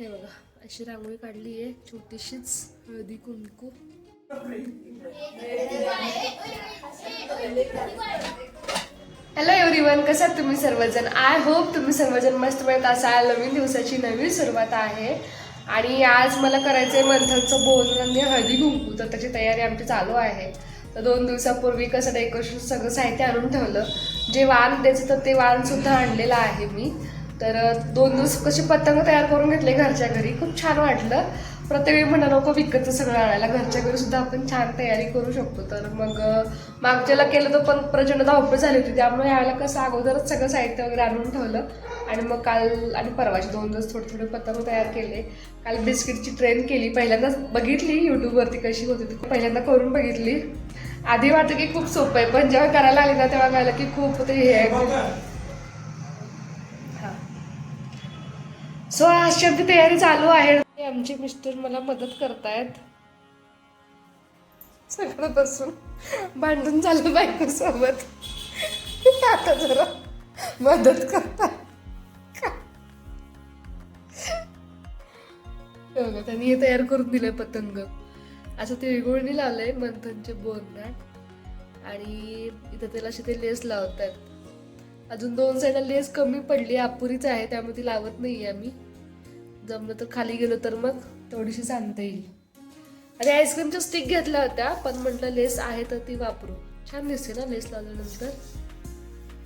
हे बघा अशी रांगोळी काढली आहे छोटीशीच हळदी कुंकू. हॅलो एव्हरीवन कसं आहात तुम्ही सर्वजण? आय होप तुम्ही सर्वजण मस्त मिळत असाल. नवीन दिवसाची नवीन सुरुवात आहे. आणि आज मला करायचं आहे मंथनचं बोलणं हळदी कुंकू. तर त्याची तयारी आमची चालू आहे. तर दोन दिवसापूर्वी कसं डेकोरेशन सगळं साहित्य आणून ठेवलं. जे वाण द्यायचं तर ते वाणसुद्धा आणलेलं आहे मी. तर दोन दिवस कसे पतंग तयार करून घेतले घरच्या घरी. खूप छान वाटलं. प्रत्येक वेळी म्हणा नको विकतचं सगळं आणायला. घरच्या घरी सुद्धा आपण छान तयारी करू शकतो. तर मग मागच्याला केलं तर पण प्रचंड धावपळ झाली होती. त्यामुळे यावेळेला कसं अगोदरच सगळं साहित्य वगैरे आणून ठेवलं. आणि मग काल आणि परवाचे दोन दिवस थोडे थोडे पतंग तयार केले. काल बिस्किटची ट्रेन केली. पहिल्यांदाच बघितली यूट्यूबवरती कशी होती ती. पहिल्यांदा करून बघितली. आधी वाटतं की खूप सोपं आहे पण जेव्हा करायला आली ना तेव्हा कळलं की खूप ते हे आहे. सो अशी आमची तयारी चालू आहे. आमचे मिस्टर मला मदत करतायत. सगळं बसून. भांडून झालं बायको सोबत आता जरा मदत करतात त्यांनी हे तयार करून दिलंय पतंग. असं ते वेगवेगळी लावलंय मंथनचे बोरनाट आणि इथं त्याला असे ते लेस लावतात अजून दोन साईडला लेस कमी पडली अपुरीच आहे त्यामुळे ती लावत नाही आहे आम्ही. जमलं तर खाली गेलो तर मग थोडीशी सांगता येईल. आणि आईस्क्रीमच्या स्टिक घेतल्या होत्या पण म्हटलं लेस आहे तर ती वापरू. छान दिसते ना लेस लावल्यानंतर.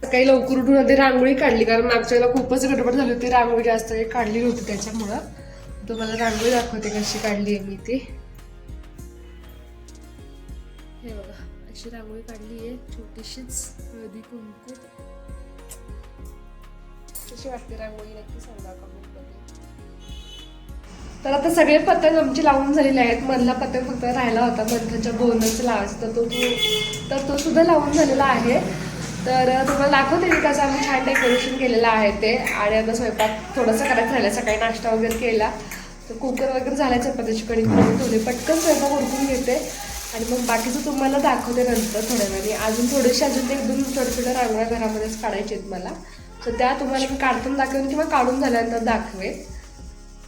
सकाळी लवकर उठून आधी रांगोळी काढली कारण मागच्या वेळेला खूपच गडबड झाली होती रांगोळी जास्त काढली नव्हती त्याच्यामुळं. तुम्हाला रांगोळी दाखवते कशी काढली आहे मी ती. हे बघा अशी रांगोळी काढली आहे छोटीशीच हळदी कुंकू. कशी वाटते रांगोळी नक्की सांगा कमेंटमध्ये तर आता सगळे पतंग आमचे लावून झालेले आहेत. मधला पतंग फक्त राहिला होता. मंथनच्या बोनसचा लावायचा तर तो तो- तर तो सुद्धा लावून झालेला आहे. तर तुम्हाला दाखवते मी कसं आम्ही छान डेकोरेशन केलेलं आहे ते. आणि आता स्वयंपाक थोडंसं करायचं राहिलं सकाळी नाश्ता वगैरे केला. तर कुकर वगैरे झाला चपात्याची कढी पटकन स्वयंपाक उरकून घेते. आणि मग बाकीचं तुम्हाला दाखवते नंतर थोड्या वेळाने. अजून थोडेसे अजून एक दोन छोट्या छोट्या रांगोळ्या घरामध्येच काढायचे आहेत मला. तर त्या तुम्हाला मी काढताना दाखवेन किंवा काढून झाल्यानंतर दाखवेन.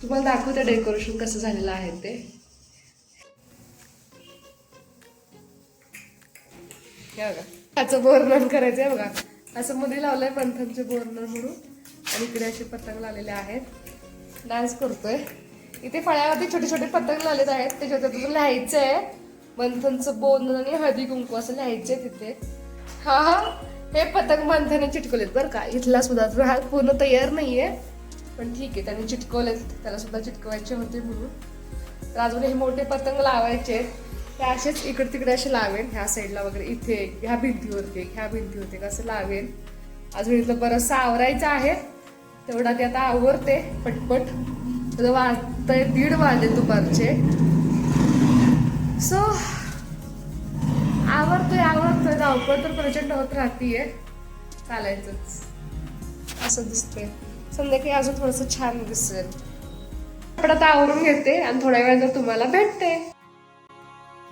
तुम्हाला दाखवते डेकोरेशन कसं झालेलं आहे ते. बघा. त्याचं बोर्नर करायचं आहे बघा. असं मध्ये लावलंय पंथांचे बोर्नर म्हणून. आणि इकडे असे पतंग लावलेले आहेत. डान्स करतोय. इथे फळ्यावरती छोटे छोटे पतंग लावलेले आहेत. त्याच्यावर तुझं लिहायचं आहे मंथनचं बोन आणि हळदी कुंकू असं लिहायचंय तिथे. हा. हे पतंग मंथाने चिटकवलेत बरं का. इथला सुद्धा हा पूर्ण तयार नाहीये. पण ठीक आहे त्याने चिटकवलेत. त्याला सुद्धा चिटकवायचे होते म्हणून. तर अजून हे मोठे पतंग लावायचे ते असेच इकडे तिकडे असे लावेन. ह्या साईडला वगैरे इथे ह्या भिंतीवरती ह्या भिंतीवरती कसं लावेन. अजून इथलं बरंचसं आवरायचं आहे. तेवढा ते आता आवरते पटपट. तर वाजतंय दीड वाजले दुपारचे. सो आवडतोय आवडतोय. धावपळ तर प्रचंड होत राहतीये. चालायचंच. असं दिसतंय. संध्याकाळी अजून थोडंसं छान दिसेल. पण आता आवरून घेते आणि थोड्या वेळानंतर तुम्हाला भेटते.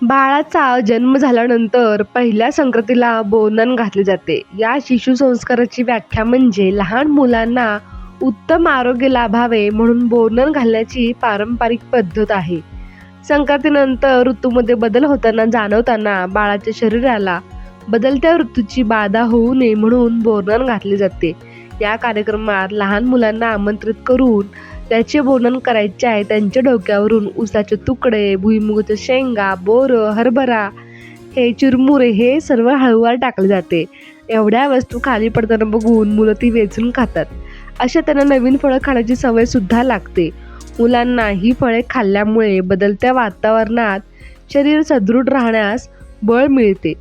बाळाचा जन्म झाल्यानंतर पहिल्या संक्रांतीला बोनन घातले जाते. या शिशु संस्काराची व्याख्या म्हणजे लहान मुलांना उत्तम आरोग्य लाभावे म्हणून बोनन घालण्याची पारंपरिक पद्धत आहे. संक्रांतीनंतर ऋतूमध्ये बदल होताना जाणवताना बाळाच्या शरीराला बदलत्या ऋतूची बाधा होऊ नये म्हणून बोरनन घातले जाते. या कार्यक्रमात लहान मुलांना आमंत्रित करून त्याचे बोर्णन करायचे आहे. त्यांच्या डोक्यावरून उसाचे तुकडे भुईमुगाच्या शेंगा बोर हरभरा हे चिरमुरे हे सर्व हळूवार टाकले जाते. एवढ्या वस्तू खाली पडताना बघून मुलं ती वेचून खातात. अशा त्यांना नवीन फळं खाण्याची सवय सुद्धा लागते. मुलांना ही फळे खाल्ल्यामुळे बदलत्या वातावरणात शरीर सदृढ राहण्यास बळ मिळते.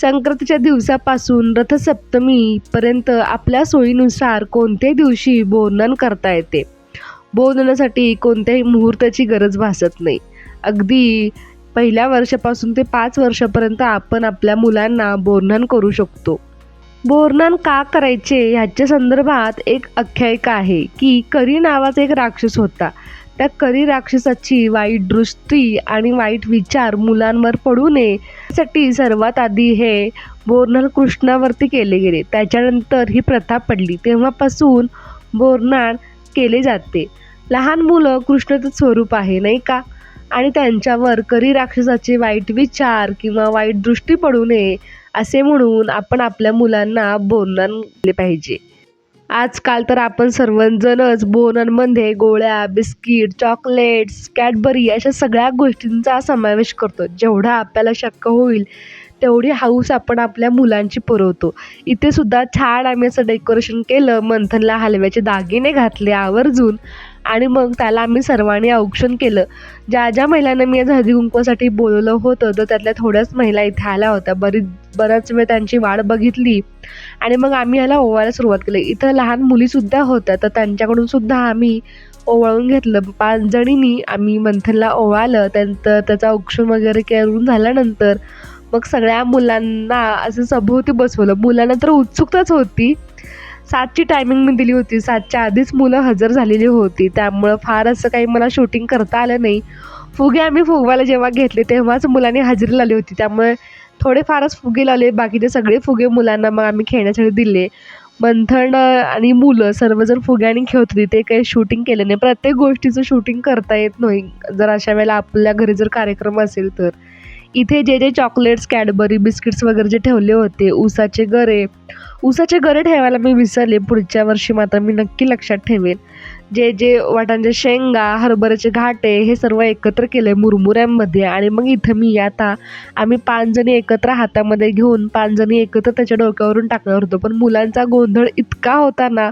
संक्रांतीच्या दिवसापासून रथसप्तमीपर्यंत आपल्या सोयीनुसार कोणत्याही दिवशी बोनन करता येते. बोधण्यासाठी कोणत्याही मुहूर्ताची गरज भासत नाही. अगदी पहिल्या वर्षापासून ते पाच वर्षापर्यंत आपण आपल्या मुलांना बोरनन करू शकतो. बोरनान का करायचे ह्याच्या संदर्भात एक आख्यायिका आहे की करी नावाचा एक राक्षस होता. त्या करी राक्षसाची वाईट दृष्टी आणि वाईट विचार मुलांवर पडू नये यासाठी सर्वात आधी हे बोरनल कृष्णावरती केले गेले. त्याच्यानंतर ही प्रथा पडली. तेव्हापासून बोरनाण केले जाते. लहान मुलं कृष्णाचं स्वरूप आहे नाही का? आणि त्यांच्यावर करी राक्षसाचे वाईट विचार किंवा वाईट दृष्टी पडू नये असे म्हणून आपण आपल्या मुलांना बोलणं दिले पाहिजे. आजकाल तर आपण सर्वजणच बोननमध्ये गोळ्या बिस्किट चॉकलेट्स कॅडबरी अशा सगळ्या गोष्टींचा समावेश करतो. जेवढा आपल्याला शक्य होईल तेवढी हाऊस आपण आपल्या मुलांची पुरवतो. इथे सुद्धा छान आम्ही असं डेकोरेशन केलं मंथनला हलव्याचे दागिने घातले आवर्जून आणि मग त्याला आम्ही सर्वांनी औक्षण केलं. ज्या ज्या महिलांना मी आज हळदी कुंकवासाठी बोलवलं होतं तर त्यातल्या थोड्याच महिला इथे आल्या होत्या. बरीच बराच वेळ त्यांची वाट बघितली. आणि मग आम्ही ह्याला ओवायला सुरुवात केली. इथं लहान मुलीसुद्धा होत्या तर त्यांच्याकडून सुद्धा आम्ही ओवाळून घेतलं. पाच जणींनी आम्ही मंथनला ओवाळलं. त्यानंतर त्याचा औक्षण वगैरे करून झाल्यानंतर मग सगळ्या मुलांना असं सभोवती बसवलं. मुलांना तर उत्सुकताच होती. सातची टायमिंग मी दिली होती. सातच्या आधीच मुलं हजर झालेली होती. त्यामुळं फार असं काही मला शूटिंग करता आलं नाही. फुगे आम्ही फुगवायला जेव्हा घेतले तेव्हाच मुलांनी हजेरी लावली होती. त्यामुळे थोडे फारच फुगे लावले. बाकीचे सगळे फुगे मुलांना मग आम्ही खेळण्यासाठी दिले. मंथन आणि मुलं सर्वजण फुग्याने खेळत होती. ते काही शूटिंग केलं नाही. प्रत्येक गोष्टीचं शूटिंग करता येत नाही. जर अशा वेळेला आपल्या घरी जर कार्यक्रम असेल तर. इथे जे जे चॉकलेट्स कॅडबरी बिस्किट्स वगैरे जे ठेवले होते ऊसाचे गरे. ऊसाचे गरे ठेवायला मी विसरले. पुढच्या वर्षी मात्र मी नक्की लक्षात ठेवेन जे जे वाटांचे शेंगा हरभऱ्याचे घाटे हे सर्व एकत्र केले मुरमुऱ्यांमध्ये. आणि मग इथं मी आता आम्ही पाचजणी एकत्र हातामध्ये घेऊन पाचजणी एकत्र त्याच्या डोक्यावरून टाकणार होतो. पण मुलांचा गोंधळ इतका होता ना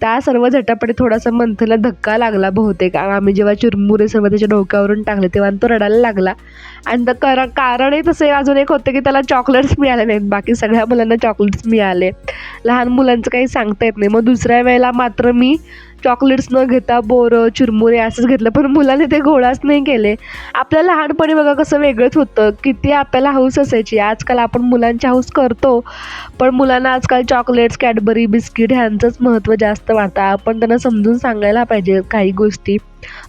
त्या सर्व झटापटी थोडासा मंथला धक्का लागला बहुतेक. आम्ही जेव्हा चिरमुरे सर्व त्याच्या डोक्यावरून टाकले तेव्हा तो रडायला लागला. आणि तर करा कारणही तसे अजून एक होतं की त्याला चॉकलेट्स मिळाले नाहीत. बाकी सगळ्या मुलांना चॉकलेट्स मिळाले. लहान मुलांचं काही सांगता येत नाही. मग दुसऱ्या वेळेला मात्र मी चॉकलेट्स न घेता बोरं चिरमुरे असंच घेतलं. पण मुलाने ते घोळाच नाही केले. आपल्या लहानपणी बघा कसं वेगळंच होतं. किती आपल्याला हौस असायची. आजकाल आपण मुलांची हौस करतो. पण मुलांना आजकाल चॉकलेट्स कॅडबरी बिस्किट ह्यांचंच महत्त्व जास्त वाटतं. आपण त्यांना समजून सांगायला पाहिजे काही गोष्टी.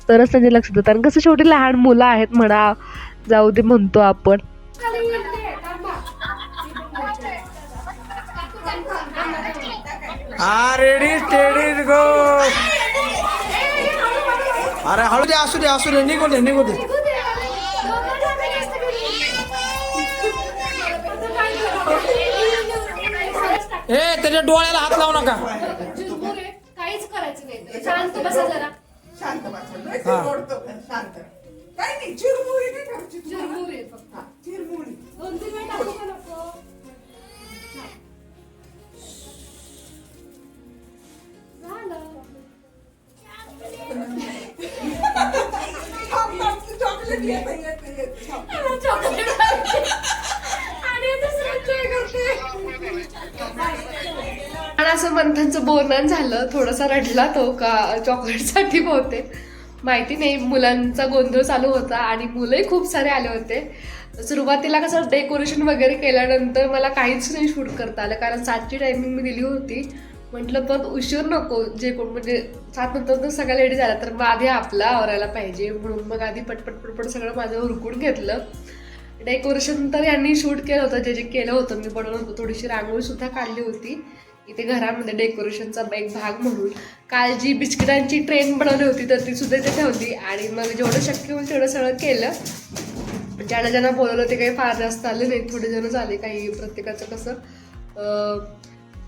तरच त्यांच्या लक्ष देतात आणि कसं शेवटी लहान मुलं आहेत म्हणा जाऊ दे म्हणतो आपण. हा रेडी स्टेडी गो अरे हळू दे असू दे असू दे निघू दे निघू दे. ए त्याच्या डोळ्याला हात लावू नका. काहीच करायचं नाही शांत बसा जरा शांत बसा शांत काही नाही चिरमुरी. नाही. चिरमुरे. फक्त. चिरमुरी दोन तीन वेळ टाकू का नको? आणि दुसरं करते. आणि असं मंथनचं बोलणं झालं थोडासा रडला तो का चॉकलेटसाठी बहुते माहिती नाही मुलांचा गोंधळ चालू होता आणि मुलंही खूप सारे आले होते सुरुवातीला कसं डेकोरेशन वगैरे केल्यानंतर मला काहीच नाही शूट करता आलं कारण सातची टायमिंग मी दिली होती म्हटलं पण उशीर नको जे कोण म्हणजे सात नंतर सगळ्या लेडीज आल्या तर मग आधी आपला आवरायला पाहिजे. म्हणून मग आधी पटपट पटपट सगळं माझं हुरकून घेतलं. डेकोरेशन तर यांनी शूट केलं होतं जे जे केलं होतं मी बनवलं होतं थोडीशी रांगोळी सुद्धा काढली होती. इथे घरामध्ये डेकोरेशनचा एक भाग म्हणून. काल जी बिस्किटांची ट्रेन बनवली होती तर ती सुद्धा इथे ठेवली. आणि मग जेवढं शक्य होईल तेवढं सगळं केलं. ज्यांना ज्यांना बोलवलं ते काही फार जास्त आले नाही थोडे जण आले काही प्रत्येकाचं कसं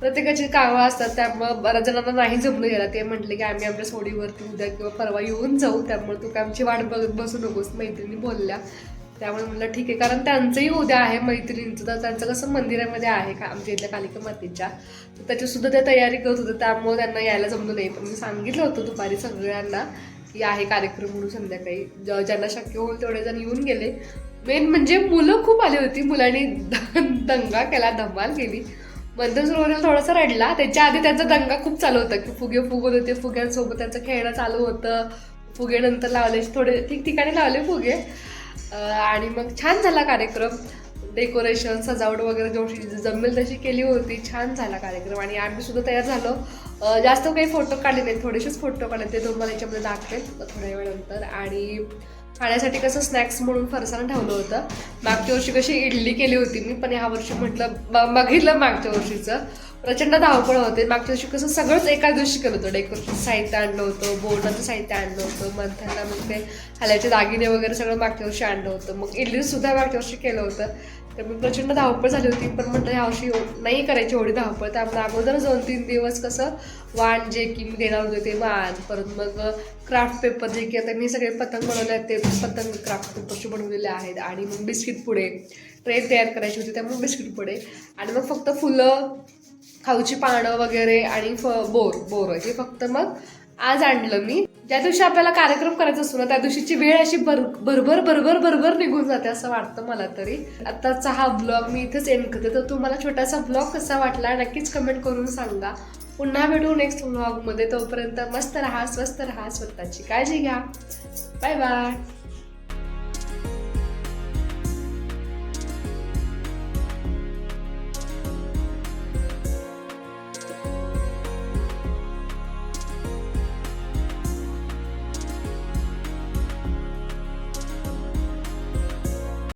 प्रत्येकाची कामं असतात त्यामुळं बऱ्याच जणांना नाही जमलं गेला ते म्हटले की आम्ही आमच्या सोडीवरती उद्या किंवा परवा येऊन जाऊ त्यामुळे तू काय आमची वाट बघत बसू नकोस मैत्रिणी बोलल्या. त्यामुळे म्हटलं ठीक आहे. कारण त्यांचंही उद्या आहे मैत्रिणींचं तर त्यांचं कसं मंदिरामध्ये आहे का आमच्या इथल्या कालिका मातेच्या. तर त्याची त्या तयारी करत होत्या त्यामुळे त्यांना यायला जमलं नाही. पण मी सांगितलं होतं दुपारी सगळ्यांना की आहे कार्यक्रम म्हणून संध्याकाळी. ज्यांना शक्य होईल तेवढे जण येऊन गेले. मेन म्हणजे मुलं खूप आली होती. मुलांनी द- दंगा केला धमाल केली. मंथन सुरुवातीला थोडासा रडला. त्याच्या आधी त्याचा दंगा खूप चालू होता की फुगे फुगत होते फुग्यांसोबत त्यांचं खेळणं चालू होतं. फुगे नंतर लावले थोडे ठिकठिकाणी लावले फुगे. आणि मग छान झाला कार्यक्रम. डेकोरेशन सजावट वगैरे जेवढी जमेल तशी केली होती. छान झाला कार्यक्रम आणि आम्ही सुद्धा तयार झालो. जास्त काही फोटो काढले नाहीत थोडेसेच फोटो काढले ते तुम्हाला याच्यामध्ये दाखवेल थोड्या वेळानंतर. आणि खाण्यासाठी कसं स्नॅक्स म्हणून फरसाण ठेवलं होतं. मागच्या वर्षी कशी इडली केली होती मी पण ह्या वर्षी म्हटलं बघितलं मागच्या वर्षीचं. प्रचंड धावपळ होते. मागच्या दिवशी कसं सगळंच एका दिवशी केलं होतं. डेकोरेशन साहित्य आणलं होतं बोर्डाचं साहित्य आणलं होतं मंथनला मग ते हल्याचे दागिने वगैरे सगळं मागच्या वर्षी आणलं होतं. मग इडली सुद्धा मागच्या वर्षी केलं होतं. त्यामुळे प्रचंड धावपळ झाली होती. पण म्हटलं यावर्षी वर्षी नाही करायची एवढी धावपळ. त्यामुळे अगोदर दोन तीन दिवस कसं वाण जे की मी देणार होते ते वाण परत मग क्राफ्ट पेपर जे की आता मी सगळे पतंग बनवले आहेत ते पतंग क्राफ्ट पेपरचे बनवलेले आहेत. आणि मग बिस्किट पुढे ट्रे तयार करायची होती त्यामुळे बिस्किट पुढे आणि मग फक्त फुलं खाऊची पानं वगैरे आणि फ बोर बोर हे फक्त मग आज आणलं मी. ज्या दिवशी आपल्याला कार्यक्रम करायचा असतो ना त्या दिवशीची वेळ अशी भर भरभर भरभर भरभर निघून जाते असं वाटतं मला तरी. आत्ताचा हा ब्लॉग मी इथेच एंड करते. तर तुम्हाला छोटासा ब्लॉग कसा वाटला नक्कीच कमेंट करून सांगा. पुन्हा भेटू नेक्स्ट ब्लॉगमध्ये तोपर्यंत मस्त राहा स्वस्त राहा स्वतःची काळजी घ्या. Bye bye